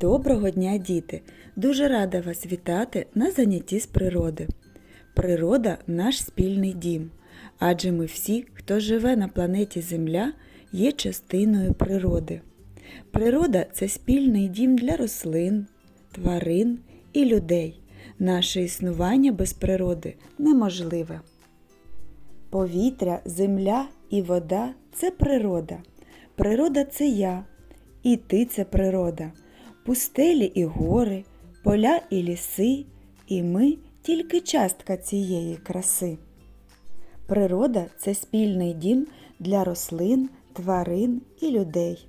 Доброго дня, діти! Дуже рада вас вітати на занятті з природи. Природа наш спільний дім, адже ми всі, хто живе на планеті Земля, є частиною природи. Природа це спільний дім для рослин, тварин і людей. Наше існування без природи неможливе. Повітря, земля і вода це природа. Природа це я, і ти це природа. Пустелі і гори, поля і ліси, і ми тільки частка цієї краси. Природа це спільний дім для рослин, тварин і людей.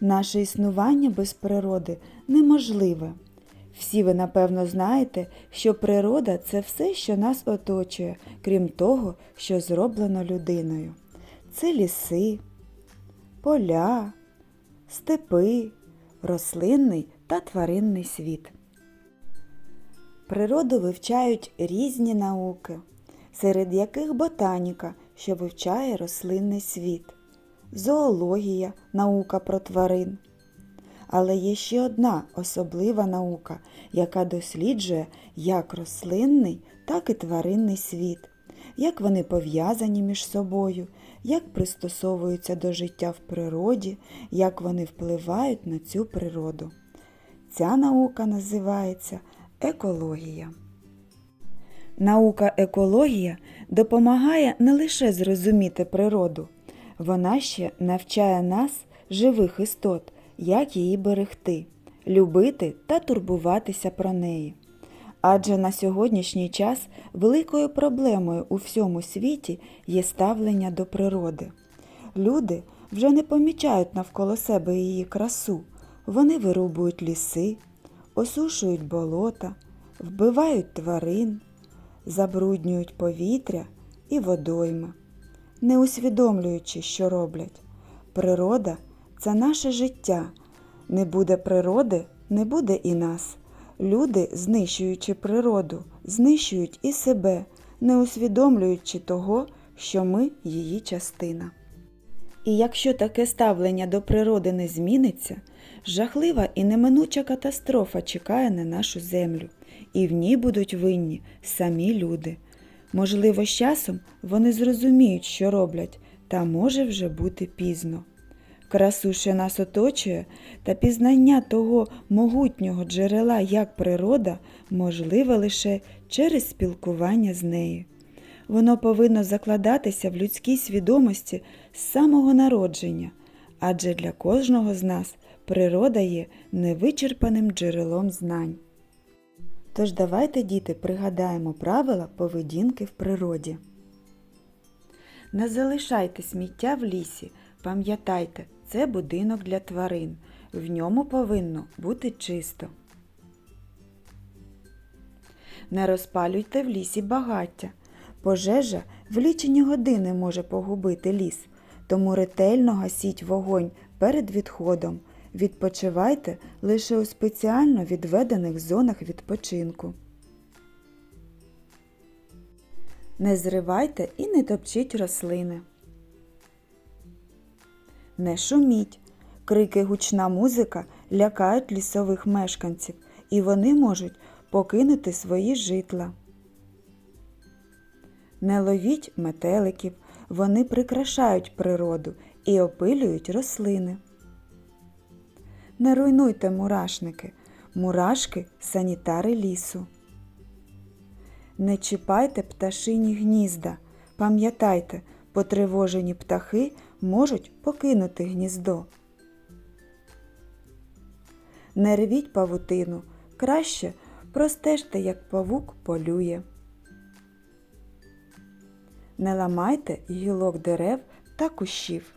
Наше існування без природи неможливе. Всі ви, напевно, знаєте, що природа це все, що нас оточує, крім того, що зроблено людиною. Це ліси, поля, степи, рослинний та тваринний світ. Природу вивчають різні науки, серед яких ботаніка, що вивчає рослинний світ, зоологія наука про тварин. Але є ще одна особлива наука, яка досліджує як рослинний, так і тваринний світ, як вони пов'язані між собою, як пристосовуються до життя в природі, як вони впливають на цю природу. Ця наука називається екологія. Наука екологія допомагає не лише зрозуміти природу, вона ще навчає нас, живих істот, як її берегти, любити та турбуватися про неї. Адже на сьогоднішній час великою проблемою у всьому світі є ставлення до природи. Люди вже не помічають навколо себе її красу, вони вирубують ліси, осушують болота, вбивають тварин, забруднюють повітря і водойми, не усвідомлюючи, що роблять. Природа це наше життя. Не буде природи, не буде і нас. Люди, знищуючи природу, знищують і себе, не усвідомлюючи того, що ми її частина. І якщо таке ставлення до природи не зміниться, жахлива і неминуча катастрофа чекає на нашу землю, і в ній будуть винні самі люди. Можливо, з часом вони зрозуміють, що роблять, та може вже бути пізно. Красу, що нас оточує, та пізнання того могутнього джерела, як природа, можливе лише через спілкування з нею. Воно повинно закладатися в людській свідомості з самого народження, адже для кожного з нас природа є невичерпаним джерелом знань. Тож давайте, діти, пригадаємо правила поведінки в природі. Не залишайте сміття в лісі, пам'ятайте, це будинок для тварин. В ньому повинно бути чисто. Не розпалюйте в лісі багаття. Пожежа в лічені години може погубити ліс, тому ретельно гасіть вогонь перед відходом. Відпочивайте лише у спеціально відведених зонах відпочинку. Не зривайте і не топчіть рослини. Не шуміть. Крики гучна музика лякають лісових мешканців, і вони можуть покинути свої житла. Не ловіть метеликів, вони прикрашають природу і опилюють рослини. Не руйнуйте мурашники, мурашки санітари лісу. Не чіпайте пташині гнізда. Пам'ятайте, потривожені птахи можуть покинути гніздо. Не рвіть павутину, краще простежте, як павук полює. Не ламайте гілок дерев та кущів.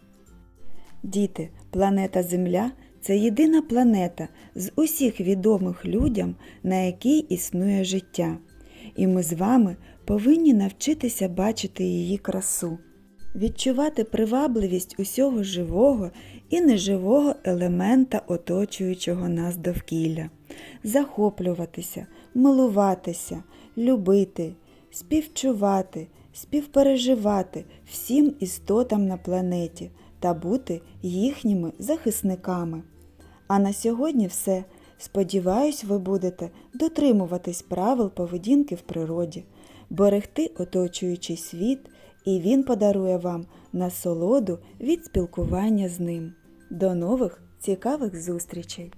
Діти, планета Земля це єдина планета з усіх відомих людям, на якій існує життя. І ми з вами повинні навчитися бачити її красу, відчувати привабливість усього живого і неживого елемента оточуючого нас довкілля, захоплюватися, милуватися, любити, співчувати, співпереживати всім істотам на планеті та бути їхніми захисниками. А на сьогодні все. Сподіваюсь, ви будете дотримуватись правил поведінки в природі, берегти оточуючий світ, і він подарує вам насолоду від спілкування з ним. До нових цікавих зустрічей!